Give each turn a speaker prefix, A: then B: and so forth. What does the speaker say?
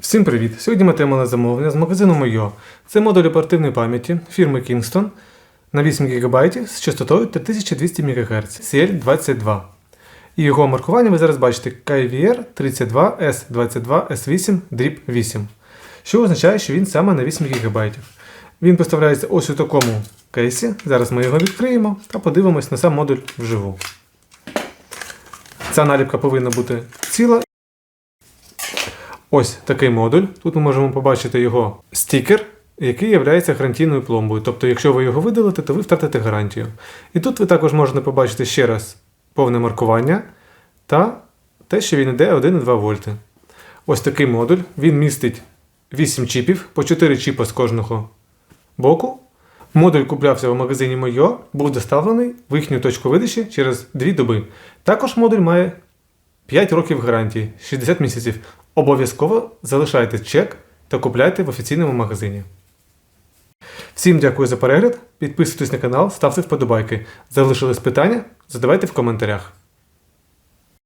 A: Всім привіт! Сьогодні ми отримали замовлення з магазину Мойо. Це модуль оперативної пам'яті фірми Kingston на 8 ГБ з частотою 3200 МГц CL22. І його маркування ви зараз бачите KVR 32S22S8 8, що означає, що він саме на 8 ГБ. Він поставляється ось у такому кейсі. Зараз ми його відкриємо та подивимось на сам модуль вживу. Ця наліпка повинна бути ціла Ось такий модуль. Тут ми можемо побачити його стікер, який є гарантійною пломбою. Тобто, якщо ви його видалите, то ви втратите гарантію. І тут ви також можете побачити ще раз повне маркування та те, що він йде 1,2 вольти. Ось такий модуль. Він містить 8 чіпів, по 4 чіпа з кожного боку. Модуль куплявся в магазині Мойо, був доставлений в їхню точку видачі через 2 доби. Також модуль має 5 років гарантії, 60 місяців. Обов'язково залишайте чек та купляйте в офіційному магазині. Всім дякую за перегляд. Підписуйтесь на канал, ставте вподобайки. Залишились питання? Задавайте в коментарях.